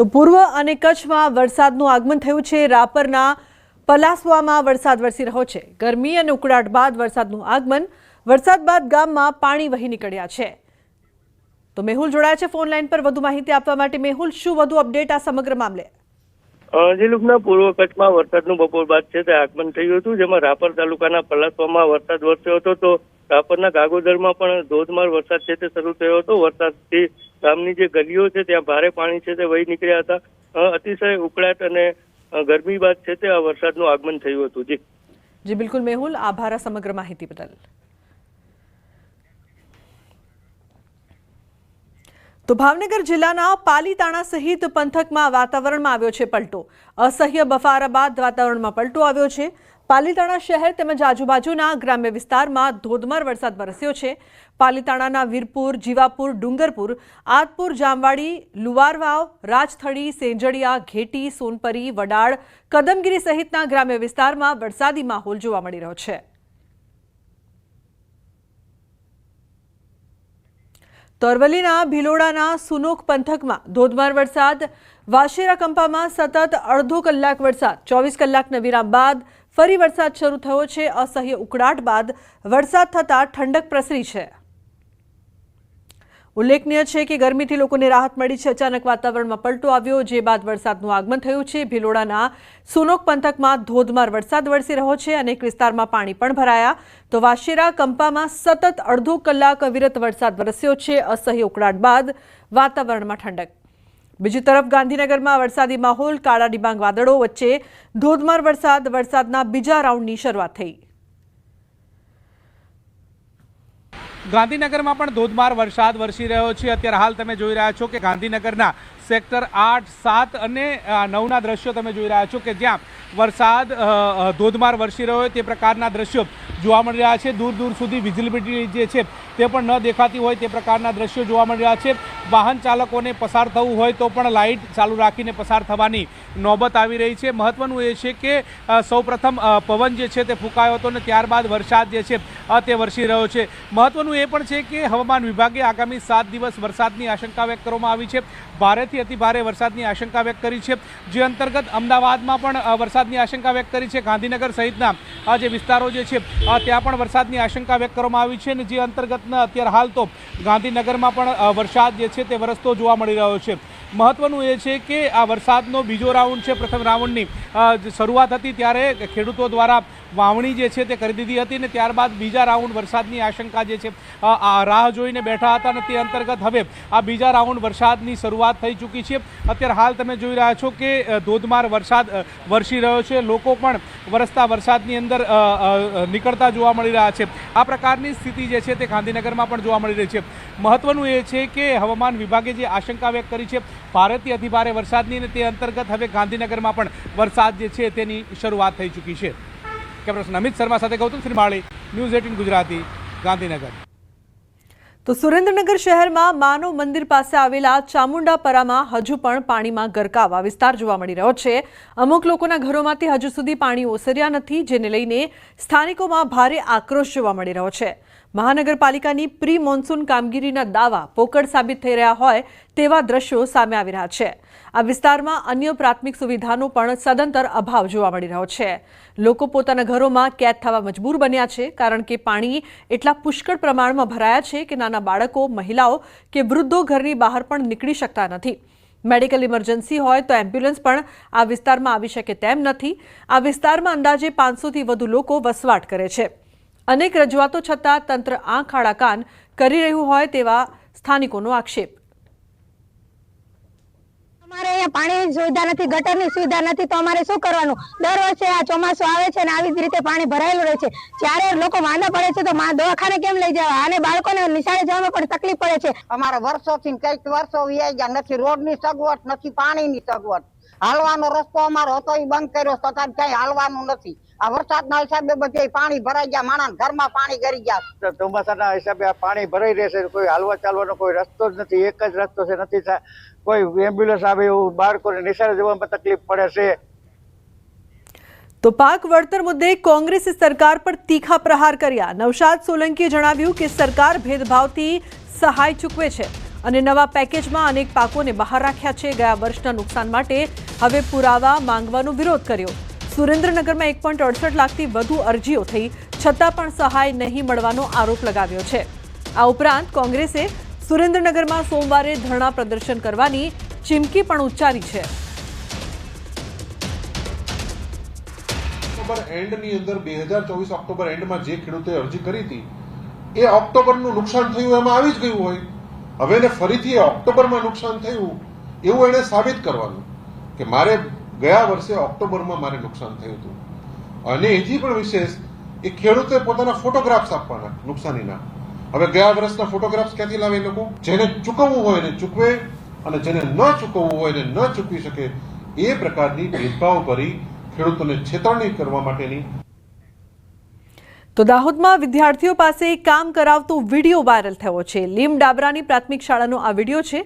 તો પૂર્વ અને કચ્છમાં વરસાદનું આગમન થયું છે. રાપરના પલાસવામાં વરસાદ વરસી રહ્યો છે. ગરમી અને ઉકળાટ બાદ વરસાદનું આગમન, વરસાદ બાદ ગામમાં પાણી વહી નીકળ્યા છે. તો મેહુલ જોડાયા છે ફોન લાઈન પર. વધુ માહિતી આપવા માટે મેહુલ, શું વધુ અપડેટ આ સમગ્ર મામલે? અજીલુકના પૂર્વ કચ્છમાં વરસાદનું બપોર બાદ છે તે આગમન થયું હતું. જેમાં રાપર તાલુકાના પલાસવામાં વરસાદ વરસ્યો હતો. તો રાપરના ગાગોદરમાં પણ ધોધમાર વરસાદ છે તે શરૂ થયો હતો. વરસાદથી ગામની જે ગલીઓ છે ત્યાં ભારે પાણી છે તે વહી નીકળ્યા હતા. અતિશય ઉકળાટ અને ગરમી બાદ છે તે આ વરસાદનું આગમન થયું હતું. જી. જી, બિલકુલ મેહુલ. આભાર સમગ્ર માહિતી બદલ. તો ભાવનગર જિલ્લાના પાલીતાણા સહિત પંથકમાં વાતાવરણમાં આવ્યો છે પલટો. અસહ્ય બફારા બાદ વાતાવરણમાં પલટો આવ્યો છે. પાલીતાણા શહેર તેમજ આજુબાજુના ગ્રામ્ય વિસ્તારમાં ધોધમાર વરસાદ વરસ્યો છે. પાલીતાણાના વીરપુર, જીવાપુર, ડુંગરપુર, આદપુર, જામવાડી, લુવારવાવ, રાજથળી સેંજડીયા ઘેટી, સોનપરી, વડાળ, કદમગીરી સહિતના ગ્રામ્ય વિસ્તારમાં વરસાદી માહોલ જોવા મળી રહ્યો છે. તો અરવલ્લીના ભિલોડાના સુનોક પંથકમાં ધોધમાર વરસાદ, વાશેરા કંપામાં સતત અડધો કલાક વરસાદ, ચોવીસ કલાકના વિરામ બાદ ફરી વરસાદ શરૂ થયો છે. અસહ્ય ઉકળાટ બાદ વરસાદ થતાં ઠંડક પ્રસરી છે. ઉલ્લેખનીય છે કે ગરમીથી લોકોને રાહત મળી છે. અચાનક વાતાવરણમાં પલટો આવ્યો, જે બાદ વરસાદનું આગમન થયું છે. ભિલોડાના સુનોક પંથકમાં ધોધમાર વરસાદ વરસી રહ્યો છે અનેક વિસ્તારમાં પાણી પણ ભરાયા. તો વાશેરા કંપામાં સતત અડધો કલાક અવિરત વરસાદ વરસ્યો છે. અસહ્ય ઉકળાટ બાદ વાતાવરણમાં ઠંડક. બીજી તરફ ગાંધીનગરમાં વરસાદી માહોલ, કાળા ડિબાંગ વાદળો વચ્ચે ધોધમાર વરસાદ, વરસાદના બીજા રાઉન્ડની શરૂઆત થઈ. ગાંધીનગરમાં પણ ધોધમાર વરસાદ વરસી રહ્યો છે. અત્યારે હાલ તમે જોઈ રહ્યા છો કે ગાંધીનગરના સેક્ટર આઠ, સાત અને નવના દ્રશ્યો તમે જોઈ રહ્યા છો કે જ્યાં વરસાદ ધોધમાર વરસી રહ્યો હોય તે પ્રકારના દ્રશ્યો જોવા મળી રહ્યા છે. દૂર દૂર સુધી વિઝિબિલિટી જે છે તે પણ ન દેખાતી હોય તે પ્રકારના દ્રશ્યો જોવા મળી રહ્યા છે. વાહન ચાલકોને પસાર થવું હોય તો પણ લાઇટ ચાલુ રાખીને પસાર થવાની નોબત આવી રહી છે. મહત્વનું એ છે કે સૌપ્રથમ પવન જે છે તે ફૂંકાયો હતો અને ત્યારબાદ વરસાદ જે છે તે વરસી રહ્યો છે. મહત્વનું એ પણ છે કે, હવામાન વિભાગે આગામી સાત દિવસ વરસાદની આશંકા વ્યક્ત કરવામાં આવી છે. ભારેથી અતિ ભારે વરસાદની આશંકા વ્યક્ત કરી છે. જે અંતર્ગત અમદાવાદમાં પણ વરસાદની આશંકા વ્યક્ત કરી છે. ગાંધીનગર સહિતના જે વિસ્તારો જે છે ત્યાં પણ વરસાદની આશંકા વ્યક્ત કરવામાં આવી છે અને જે અંતર્ગતના અત્યારે હાલ તો ગાંધીનગરમાં પણ વરસાદ જે છે તે વરસતો જોવા મળી રહ્યો છે. મહત્વનું એ છે કે આ વરસાદનો બીજો રાઉન્ડ છે પ્રથમ રાઉન્ડની. શરૂઆત હતી ત્યારે ખેડૂતો દ્વારા વાવણી જે છે તે કરી દીધી હતી ને ત્યારબાદ બીજા રાઉન્ડ વરસાદની આશંકા જે છે રાહ જોઈને બેઠા હતા અને તે અંતર્ગત હવે આ બીજા રાઉન્ડ વરસાદની શરૂઆત થઈ ચૂકી છે. અત્યારે હાલ તમે જોઈ રહ્યા છો કે ધોધમાર વરસાદ વરસી રહ્યો છે. લોકો પણ વરસતા વરસાદની અંદર નીકળતા જોવા મળી રહ્યા છે. આ પ્રકારની સ્થિતિ જે છે તે ગાંધીનગરમાં પણ જોવા મળી રહી છે. મહત્વનું એ છે કે હવામાન વિભાગે જે આશંકા વ્યક્ત કરી છે ભારતીય અતિભારે વરસાદની અને તે અંતર્ગત હવે ગાંધીનગરમાં પણ વરસાદ જે છે તેની શરૂઆત થઈ ચૂકી છે. કેમેરા અમિત શર્મા સાથે ગૌતમ શ્રીમાળી, ન્યૂઝ એટીન ગુજરાતી, ગાંધીનગર. તો સુરેન્દ્રનગર શહેરમાં માનવ મંદિર પાસે આવેલા ચામુંડાપરામાં હજુ પણ પાણીમાં ગરકાવ વિસ્તાર જોવા મળી રહ્યો છે. અમુક લોકોના ઘરોમાંથી હજુ સુધી પાણી ઓસર્યા નથી, જેને લઈને સ્થાનિકોમાં ભારે આક્રોશ જોવા મળી રહ્યો છે. મહાનગરપાલિકાની પ્રી મોન્સૂન કામગીરીના દાવા પોકળ સાબિત થઈ રહ્યા હોય તેવા દ્રશ્યો સામે આવી રહ્યા છે. આ વિસ્તારમાં અન્ય પ્રાથમિક સુવિધાનો પણ સદંતર અભાવ જોવા મળી રહ્યો છે. લોકો પોતાના ઘરોમાં કેદ થવા મજબૂર બન્યા છે કારણ કે પાણી એટલા પુષ્કળ પ્રમાણમાં ભરાયા છે કે નાના બાળકો, મહિલાઓ કે વૃદ્ધો ઘરની બહાર પણ નીકળી શકતા નથી. મેડિકલ ઇમરજન્સી હોય તો એમ્બ્યુલન્સ પણ આ વિસ્તારમાં આવી શકે તેમ નથી. આ વિસ્તારમાં અંદાજે પાંચસોથી વધુ લોકો વસવાટ કરે છે. અનેક રજૂઆતો છતાં તંત્ર આંખ આડા કાન કરી રહ્યું હોય તેવા સ્થાનિકોનો આક્ષેપ. અમારે અહીંયા પાણીની સુવિધા નથી ગટરની સુવિધા નથી તો અમારે શું કરવાનું? દર વર્ષે આ ચોમાસું આવે છે અને આવી જ રીતે પાણી ભરાયેલું રહે છે. જ્યારે લોકો માંદા પડે છે તો મા દવાખાને કેમ લઈ જવા? અને બાળકોને નિશાળે જવામાં પણ તકલીફ પડે છે. અમારે વર્ષોથી કંઈક વર્ષો વ્યાઈ ગયા નથી. રોડની સગવડ નથી પાણીની સગવડ. હાલવાનો રસ્તો અમારો હતો એ બંધ કર્યો છતાં ક્યાંય હાલવાનું નથી. આ વરસાદના હિસાબે બધે પાણી ભરાઈ ગયા માણસ ઘરમાં પાણી ગરી ગયા. તો ચોમાસાના હિસાબે આ પાણી ભરાઈ રહેશે કોઈ હાલવા ચાલવાનો કોઈ રસ્તો જ નથી એક જ રસ્તો છે નથી કોઈ એમ્બ્યુલન્સ આવે એવું બાળકોને નિશાળે જવામાં તકલીફ પડે છે. તો પાક વળતર મુદ્દે કોંગ્રેસે સરકાર પર તીખા પ્રહાર કર્યા. નવશાદ સોલંકીએ જણાવ્યું કે સરકાર ભેદભાવથી સહાય ચૂકવે છે અને નવા પેકેજમાં અનેક પાકોને બહાર રાખ્યા છે. ગયા વર્ષના નુકસાન માટે હવે પુરાવા માંગવાનો વિરોધ કર્યો. સુરેન્દ્રનગરમાં એક પોઈન્ટ અડસઠ લાખથી વધુ અરજીઓ થઈ, છતાં પણ સહાય નહીં મળવાનો આરોપ લગાવ્યો છે. આ ઉપરાંત કોંગ્રેસે સુરેન્દ્રનગરમાં સોમવારે ધરણા પ્રદર્શન કરવાની ચીમકી પણ ઉચ્ચારી છે. ઓક્ટોબર એન્ડની અંદર બે હજાર ચોવીસ ઓક્ટોબર એન્ડમાં જે ખેડૂતે અરજી કરી હતી, એ ઓક્ટોબરનું નુકસાન થયું, એમાં આવી જ ગયું હોય. હવે એને ફરીથી ઓક્ટોબરમાં નુકસાન થયું, એવું એને સાબિત કરવાનું કે મારે ગયા વર્ષે ઓક્ટોબરમાં મારે નુકસાન થયું હતું. અને હજી પણ વિશેષ, એ ખેડૂતે પોતાના ફોટોગ્રાફ્સ આપવાના, નુકસાનીના. હવે ગયા વર્ષના ફોટોગ્રાફ્સ ક્યાંથી લાવે લોકો? જેને ચૂકવવું હોય એને ચૂકવે, અને જેને ન ચૂકવવું હોય એને ન ચૂકવી શકે, એ પ્રકારની ભેદભાવ ભરી ખેડૂતોને છેતરણી કરવા માટેની તો દાહોદમાં વિદ્યાર્થીઓ પાસે કામ કરાવતો વીડિયો વાયરલ થયો છે. લીમ ડાબરાની પ્રાથમિક શાળાનો આ વીડિયો છે.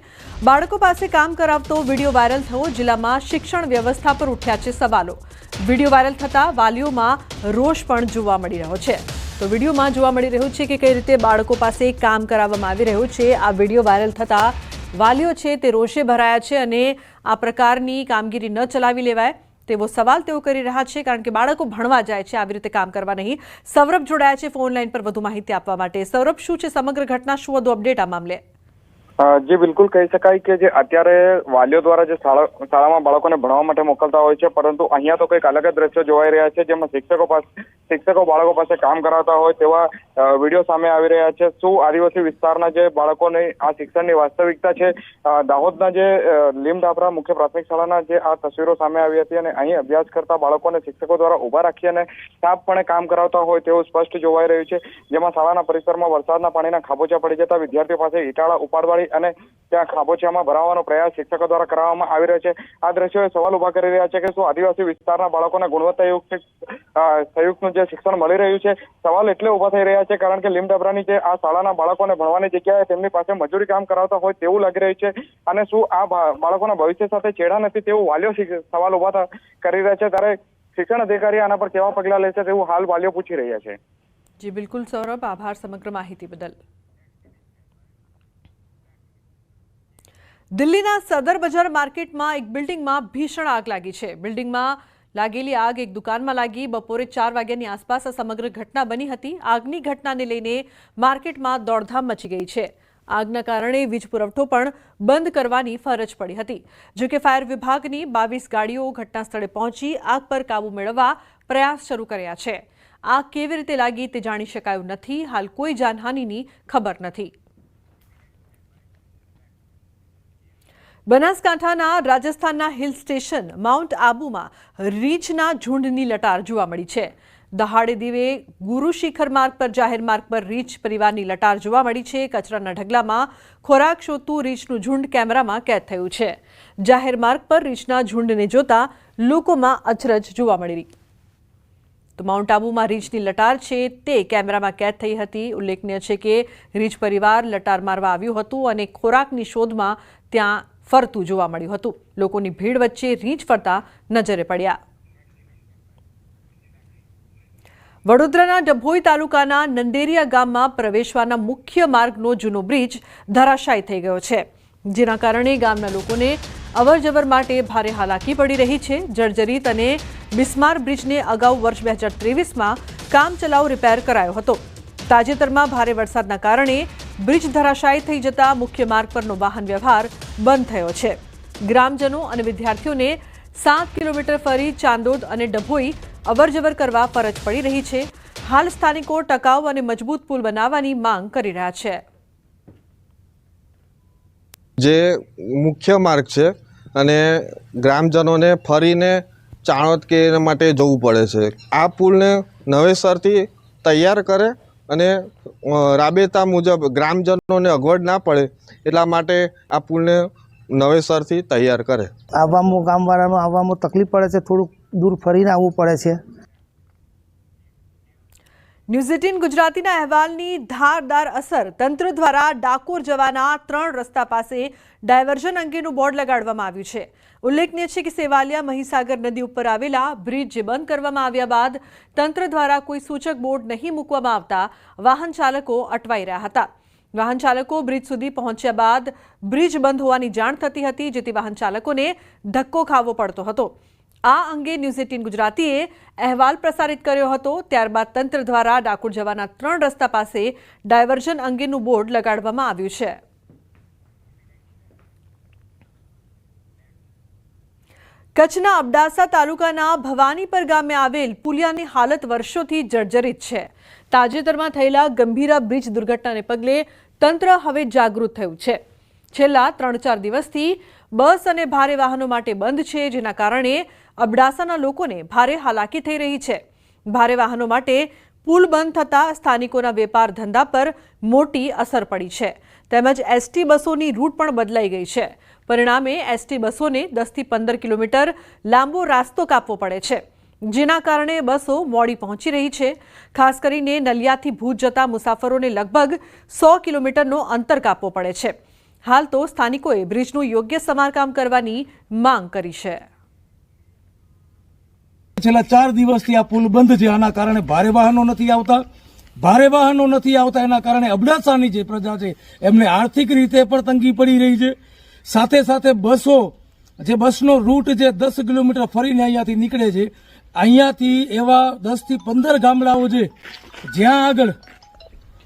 બાળકો પાસે કામ કરાવતો વીડિયો વાયરલ થયો. જિલ્લામાં શિક્ષણ વ્યવસ્થા પર ઉઠ્યા છે સવાલો. વીડિયો વાયરલ થતાં વાલીઓમાં રોષ પણ જોવા મળી રહ્યો છે. તો વિડીયોમાં જોવા મળી રહ્યું છે કે કઈ રીતે બાળકો પાસે કામ કરાવવામાં આવી રહ્યું છે. આ વીડિયો વાયરલ થતાં વાલીઓ છે તે રોષે ભરાયા છે અને આ પ્રકારની કામગીરી ન ચલાવી લેવાય. તેવો સવાલ તેઓ કરી રહ્યા છે, કારણ કે બાળકો ભણવા જાય છે, આવી રીતે કામ કરવા નહીં. સૌરભ જોડાયા છે ફોન લાઈન પર વધુ માહિતી આપવા માટે. સૌરભ, શું છે સમગ્ર ઘટના? શું વધુ અપડેટ આ મામલે? જી બિલકુલ કહી શકાય કે જે અત્યારે વાલીઓ દ્વારા જે શાળા, શાળામાં બાળકોને ભણવા માટે મોકલતા હોય છે, પરંતુ અહીંયા તો કંઈક અલગ જ દ્રશ્યો જોવાઈ રહ્યા છે, જેમાં શિક્ષકો પાસે, શિક્ષકો બાળકો પાસે કામ કરાવતા હોય તેવા વીડિયો સામે આવી રહ્યા છે. શું આદિવાસી વિસ્તારના જે બાળકોને આ શિક્ષણની વાસ્તવિકતા છે? દાહોદના જે લીમ ડાબરા મુખ્ય પ્રાથમિક શાળાના જે આ તસવીરો સામે આવી હતી અને અહીં અભ્યાસ કરતા બાળકોને શિક્ષકો દ્વારા ઊભા રાખી અને સાફપણે કામ કરાવતા હોય તેવું સ્પષ્ટ જોવાઈ રહ્યું છે. જેમાં શાળાના પરિસરમાં વરસાદના પાણીના ખાબોચા પડી જતા વિદ્યાર્થીઓ પાસે ઈટાળા, ઉપાડવાળી અને ત્યાં ખાબોચિયામાં ભરાવવાનો પ્રયાસ શિક્ષકો દ્વારા કરવામાં આવી રહ્યો છે. આ દ્રશ્યોએ સવાલ ઊભા કરી રહ્યા છે કે શું આદિવાસી વિસ્તારના બાળકોને ગુણવત્તાયુક્ત સંયુક્તનું જે શિક્ષણ મળી રહ્યું છે? સવાલ એટલે ઊભા થઈ રહ્યા છે કારણ કે લીમડબરાની જે આ શાળાના બાળકોને ભણવાની જગ્યાએ તેમની પાસે મજૂરી કામ કરાવતા હોય તેવું લાગી રહ્યું છે. અને શું આ બાળકોના ભવિષ્ય સાથે ચેડા નથી તેવું વાલીઓ સવાલ ઊભા કરી રહ્યા છે ત્યારે શિક્ષણ અધિકારી આના પર કેવા પગલાં લેશે તેવું હાલ વાલીઓ પૂછી રહ્યા છે. જી, બિલકુલ સૌરભ, આભાર સમગ્ર માહિતી બદલ. દિલ્હીના સદર બજાર માર્કેટમાં એક બિલ્ડિંગમાં ભીષણ આગ લાગી છે. બિલ્ડિંગમાં લાગેલી આગ એક દુકાનમાં લાગી. બપોરે ચાર વાગ્યાની આસપાસ આ સમગ્ર ઘટના બની હતી. આગની ઘટનાને લઈને માર્કેટમાં દોડધામ મચી ગઈ છે. આગના કારણે વીજ પુરવઠો પણ બંધ કરવાની ફરજ પડી હતી. જો કે ફાયર વિભાગની બાવીસ ગાડીઓ ઘટના સ્થળે પહોંચી, આગ પર કાબૂ મેળવવા પ્રયાસ શરૂ કર્યા છે. આગ કેવી રીતે લાગી તે જાણી શકાયું નથી. હાલ કોઈ જાનહાનિની ખબર નથી. બનાસકાંઠાના રાજસ્થાનના હિલ સ્ટેશન માઉન્ટ આબુમાં રીંછના ઝુંડની લટાર જોવા મળી છે. દહાડે દીવે ગુરુ શિખર માર્ગ પર જાહેર માર્ગ પર રીંછ પરિવારની લટાર જોવા મળી છે. કચરાના ઢગલામાં ખોરાક શોધતું રીંછનું ઝુંડ કેમેરામાં કેદ થયું છે. જાહેર માર્ગ પર રીંછના ઝુંડને જોતા લોકોમાં અચરજ જોવા મળી. તો માઉન્ટ આબુમાં રીંછની લટાર છે તે કેમેરામાં કેદ થઈ હતી. ઉલ્લેખનીય છે કે રીંછ પરિવાર લટાર મારવા આવ્યું હતું અને ખોરાકની શોધમાં ત્યાં ફરતું જોવા મળ્યું હતું. લોકોની ભીડ વચ્ચે રીંછ ફરતા નજરે પડ્યા. વડોદરાના ડભોઈ તાલુકાના નંદેરિયા ગામમાં પ્રવેશવાના મુખ્ય માર્ગનો જૂનો બ્રિજ ધરાશાયી થઈ ગયો છે. જેના કારણે ગામના લોકોને અવરજવર માટે ભારે હાલાકી પડી રહી છે. જર્જરિત અને બિસ્માર બ્રિજને અગાઉ વર્ષ બે હજાર ત્રેવીસમાં કામચલાઉ રિપેર કરાયો હતો. તાજેતરમાં ભારે વરસાદના કારણે બ્રિજ ધરાશાયી થઈ જતા મુખ્ય માર્ગ પરનો વાહન વ્યવહાર બંધ થયો છે. ગ્રામજનો અને વિદ્યાર્થીઓને સાત કિલોમીટર ફરી ચાંદોદ અને ડભોઈ અવરજવર કરવા ફરજ પડી રહી છે. હાલ સ્થાનિકો ટકાઉ અને મજબૂત પુલ બનાવવાની માંગ કરી રહ્યા છે. જે મુખ્ય માર્ગ છે અને ગ્રામજનોને ફરીને ચાણોદ કે માટે જવું પડે છે. આ પુલને નવેસરથી તૈયાર કરે અને રાબેતા મુજબ ગ્રામજનોને અગવડ ના પડે એટલા માટે આ પુલને નવેસરથી તૈયાર કરે. આવવામાં, ગામવાળાનું આવવામાં તકલીફ પડે છે, થોડુંક દૂર ફરીને આવવું પડે છે. ન્યૂઝ એટીન ગુજરાતીના અહેવાલની ધારદાર અસર. તંત્ર દ્વારા ડાકોર જવાના ત્રણ રસ્તા પાસે ડાયવર્ઝન અંગેનું બોર્ડ લગાડવામાં આવ્યું છે. ઉલ્લેખનીય છે કે સેવાલિયા મહીસાગર નદી ઉપર આવેલા બ્રિજ બંધ કરવામાં આવ્યા બાદ તંત્ર દ્વારા કોઈ સૂચક બોર્ડ નહીં મૂકવામાં આવતા વાહન ચાલકો અટવાઈ રહ્યા હતા. વાહન ચાલકો બ્રિજ સુધી પહોંચ્યા બાદ બ્રિજ બંધ હોવાની જાણ થતી હતી, જેથી વાહન ચાલકોને ધક્કો ખાવો પડતો હતો. આ અંગે ન્યૂઝ એટીન ગુજરાતીએ અહેવાલ પ્રસારિત કર્યો હતો. ત્યારબાદ તંત્ર દ્વારા ડાકોર જવાના ત્રણ રસ્તા પાસે ડાયવર્ઝન અંગેનું બોર્ડ લગાડવામાં આવ્યું છે. કચ્છના અબડાસા તાલુકાના ભવાનીપર ગામે આવેલ પુલિયાની હાલત વર્ષોથી જર્જરિત છે. તાજેતરમાં થયેલા ગંભીરા બ્રિજ દુર્ઘટનાને પગલે તંત્ર હવે જાગૃત થયું છે. છેલ્લા ત્રણ ચાર દિવસથી બસ અને ભારે વાહનો માટે બંધ છે, જેના કારણે અબડાસાના લોકોને ભારે હાલાકી થઈ રહી છે. ભારે વાહનો માટે પુલ બંધ થતાં સ્થાનિકોના વેપાર ધંધા પર મોટી અસર પડી છે. તેમજ એસટી બસોની રૂટ પણ બદલાઈ ગઈ છે. પરિણામે એસટી બસોને દસથી પંદર કિલોમીટર લાંબો રાસ્તો કાપવો પડે છે. જેના કારણે બસો મોડી પહોંચી રહી છે. ખાસ કરીને નલિયાથી ભુજ જતા મુસાફરોને લગભગ સો કિલોમીટરનો અંતર કાપવો પડે છે. હાલ તો સ્થાનિકોએ બ્રિજનું યોગ્ય સમારકામ કરવાની માંગ કરી છે. છેલ્લા ચાર દિવસથી આ પુલ બંધ છે. આના કારણે ભારે વાહનો નથી આવતા. ભારે વાહનો નથી આવતા. એના કારણે અબડાસાની જે પ્રજા છે, એમને આર્થિક રીતે પણ તંગી પડી રહી છે. સાથે સાથે બસો, જે બસનો રૂટ જે દસ કિલોમીટર ફરીને અહીંયાથી નીકળે છે, અહીંયાથી એવા દસથી પંદર ગામડાઓ છે, જ્યાં આગળ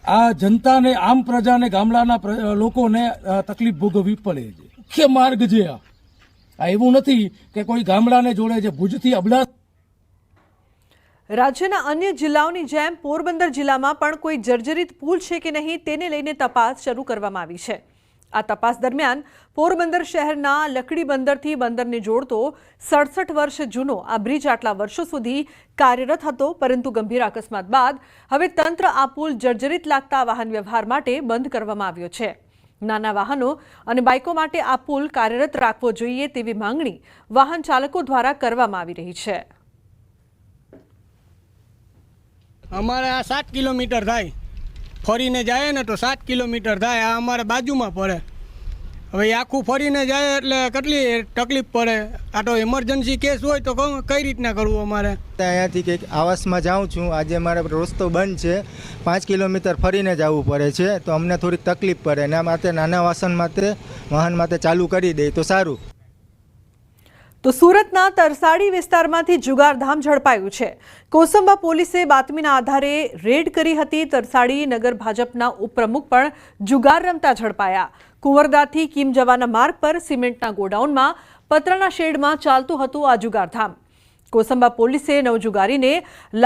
આ જનતાને, આમ પ્રજાને, ગામડાના લોકોને તકલીફ ભોગવવી પડે છે. મુખ્ય માર્ગ છે આ. એવું નથી કે કોઈ ગામડાને જોડે છે ભુજથી અબડાસા રાજ્યના અન્ય જિલ્લાઓની જેમ પોરબંદર જિલ્લામાં પણ કોઈ જર્જરિત પુલ છે કે નહીં, તેને લઈને તપાસ શરૂ કરવામાં આવી છે. આ તપાસ દરમિયાન પોરબંદર શહેરના લકડી બંદરથી બંદરને જોડતો સડસઠ વર્ષ જૂનો આ બ્રિજ આટલા વર્ષો સુધી કાર્યરત હતો, પરંતુ ગંભીર અકસ્માત બાદ હવે તંત્ર આ પુલ જર્જરિત લાગતા વાહન વ્યવહાર માટે બંધ કરવામાં આવ્યો છે. નાના વાહનો અને બાઇકો માટે આ પુલ કાર્યરત રાખવો જોઈએ તેવી માંગણી વાહન ચાલકો દ્વારા કરવામાં આવી રહી છે. અમારે આ સાત કિલોમીટર થાય. ફરીને જાય ને તો સાત કિલોમીટર થાય, આ અમારે બાજુમાં પડે. હવે આખું ફરીને જાય એટલે કેટલી તકલીફ પડે? આ તો ઇમરજન્સી કેસ હોય તો કઈ રીતના કરવું અમારે? અહીંયાથી કંઈક આવાસમાં જાઉં છું. આજે મારે રસ્તો બંધ છે. પાંચ કિલોમીટર ફરીને જવું પડે છે. તો અમને થોડીક તકલીફ પડે. એના માટે નાના વાસણ માટે, વાહન માટે ચાલુ કરી દે તો સારું. તો સુરતના તરસાડી વિસ્તારમાંથી જુગારધામ ઝડપાયું છે. કોસંબા પોલીસે બાતમીના આધારે રેડ કરી હતી તરસાડી નગર ભાજપના ઉપપ્રમુખ પણ જુગાર રમતા ઝડપાયા. કુંવરદાથી કીમ જવાના માર્ગ પર સિમેન્ટના ગોડાઉનમાં પતરાના શેડમાં ચાલતું હતું આ જુગારધામ. કોસંબા પોલીસે નવજુગારીને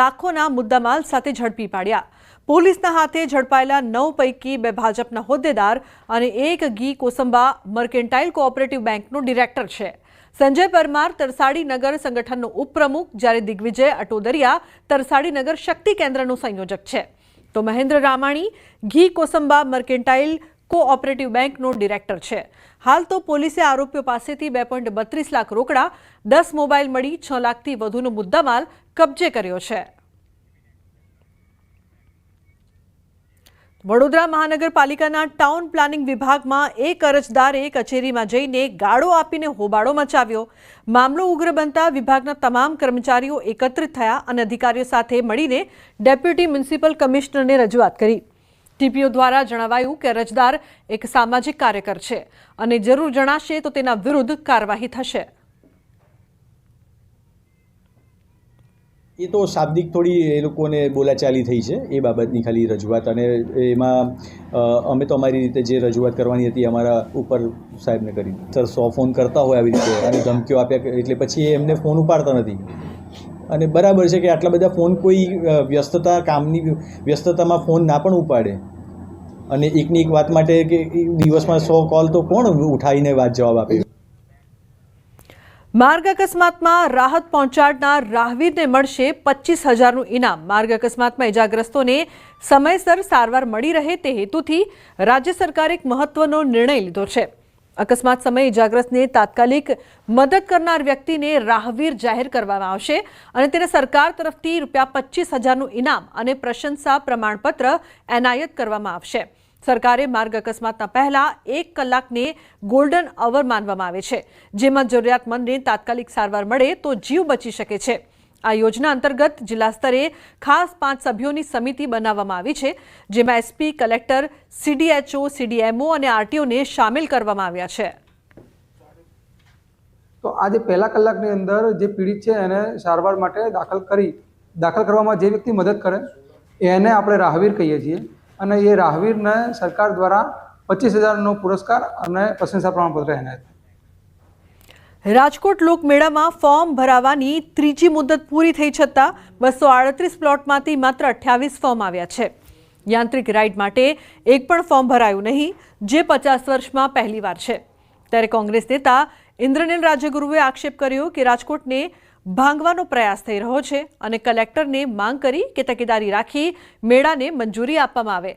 લાખોના મુદ્દામાલ સાથે ઝડપી પાડ્યા. પોલીસના હાથે ઝડપાયેલા નવ પૈકી બે ભાજપના હોદ્દેદાર અને એક ગી કોસંબા મર્કેન્ટાઇલ કોઓપરેટિવ બેંકનો ડિરેક્ટર છે. સંજય પરમાર તરસાડી નગર સંગઠનનો ઉપપ્રમુખ, જ્યારે દિગ્વિજય અટોદરિયા તરસાડી નગર શક્તિ કેન્દ્રનો સંયોજક છે. તો Mahendra Ramani, the Kosamba Mercantile Cooperative બેંકનો ડિરેક્ટર છે. હાલ તો પોલીસે આરોપીઓ પાસેથી બે પોઈન્ટ બત્રીસ લાખ રોકડા, દસ મોબાઈલ મળી, છ લાખથી વધુનો મુદ્દામાલ કબજે કર્યો છે. વડોદરા મહાનગરપાલિકાના ટાઉન પ્લાનિંગ વિભાગમાં એક અરજદારે કચેરીમાં જઈને ગાળો આપીને હોબાળો મચાવ્યો. મામલો ઉગ્ર બનતા વિભાગના તમામ કર્મચારીઓ એકત્રિત થયા અને અધિકારીઓ સાથે મળીને ડેપ્યુટી મ્યુનિસિપલ કમિશનરને રજૂઆત કરી. ટીપીઓ દ્વારા જણાવાયું કે અરજદાર એક સામાજિક કાર્યકર છે અને જરૂર જણાશે તો તેના વિરુદ્ધ કાર્યવાહી થશે. એ તો શાબ્દિક થોડી એ લોકોને બોલાચાલી થઈ છે, એ બાબતની ખાલી રજૂઆત. અને એમાં અમે તો અમારી રીતે જે રજૂઆત કરવાની હતી અમારા ઉપર સાહેબને કરી. સર, સો ફોન કરતા હોય આવી રીતે, અને ધમકીઓ આપ્યા એટલે પછી એમને ફોન ઉપાડતા નથી. અને બરાબર છે કે આટલા બધા ફોન કોઈ વ્યસ્તતા, કામની વ્યસ્તતામાં ફોન ના પણ ઉપાડે. અને એકની એક વાત માટે કે દિવસમાં સો કોલ તો કોણ ઉઠાવીને વાત જવાબ આપે? માર્ગ અકસ્માતમાં રાહત પહોંચાડનાર રાહવીરને મળશે પચીસ હજારનું ઇનામ. માર્ગ અકસ્માતમાં ઇજાગ્રસ્તોને સમયસર સારવાર મળી રહે તે હેતુથી રાજ્ય સરકારે એક મહત્વનો નિર્ણય લીધો છે. અકસ્માત સમયે ઇજાગ્રસ્તને તાત્કાલિક મદદ કરનાર વ્યક્તિને રાહવીર જાહેર કરવામાં આવશે અને તેને સરકાર તરફથી રૂપિયા પચીસ હજારનું ઇનામ અને પ્રશંસા પ્રમાણપત્ર એનાયત કરવામાં આવશે. સરકારે માર્ગ અકસ્માતના પહેલા એક કલાકને ગોલ્ડન અવર માનવામાં આવે છે. જેમાં જરૂરિયાતમંદને તાત્કાલિક સારવાર મળે તો જીવ બચી શકે છે. આ યોજના અંતર્ગત જિલ્લા સ્તરે ખાસ પાંચ સભ્યોની સમિતિ બનાવવામાં આવી છે, જેમાં એસપી કલેક્ટર સીડીએચઓ સીડીએમઓ અને આરટીઓને સામેલ કરવામાં આવ્યા છે. તો આજે પહેલા કલાકની અંદર જે પીડિત છે એને સારવાર માટે દાખલ કરી, દાખલ કરવામાં જે વ્યક્તિ મદદ કરે, એને આપણે રાહવીર કહીએ છીએ. અને એ રાહવીરને સરકાર દ્વારા પચીસ હજારનો પુરસ્કાર અને પ્રશંસા પ્રમાણપત્ર એનાયત. રાજકોટ લોકમેળામાં ફોર્મ ભરાવાની ત્રીજી મુદત પૂરી થઈ છતાં બસો આડત્રીસ પ્લોટમાંથી માત્ર અઠ્યાવીસ ફોર્મ આવ્યા છે. યાંત્રિક રાઇડ માટે એક પણ ફોર્મ ભરાયું નહીં, જે પચાસ વર્ષમાં પહેલીવાર છે. ત્યારે કોંગ્રેસ નેતા ઇન્દ્રનીલ રાજ્યગુરુએ આક્ષેપ કર્યો કે રાજકોટને ભાંગવાનો પ્રયાસ થઈ રહ્યો છે અને કલેક્ટરને માંગ કરી કે તકેદારી રાખી મેળાને મંજૂરી આપવામાં આવે.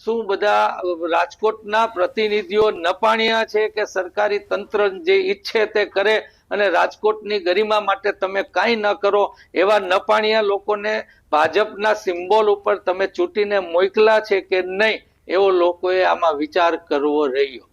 શું બધા રાજકોટના પ્રતિનિધિઓ નપાણિયા છે કે સરકારી તંત્ર જે ઈચ્છે તે કરે અને રાજકોટની ગરિમા માટે તમે કાંઈ ન કરો એવા નપાણિયા લોકોને ભાજપના સિમ્બોલ ઉપર તમે ચૂંટીને મોકલા છે કે નહીં એવો લોકોએ આમાં વિચાર કરવો રહ્યો?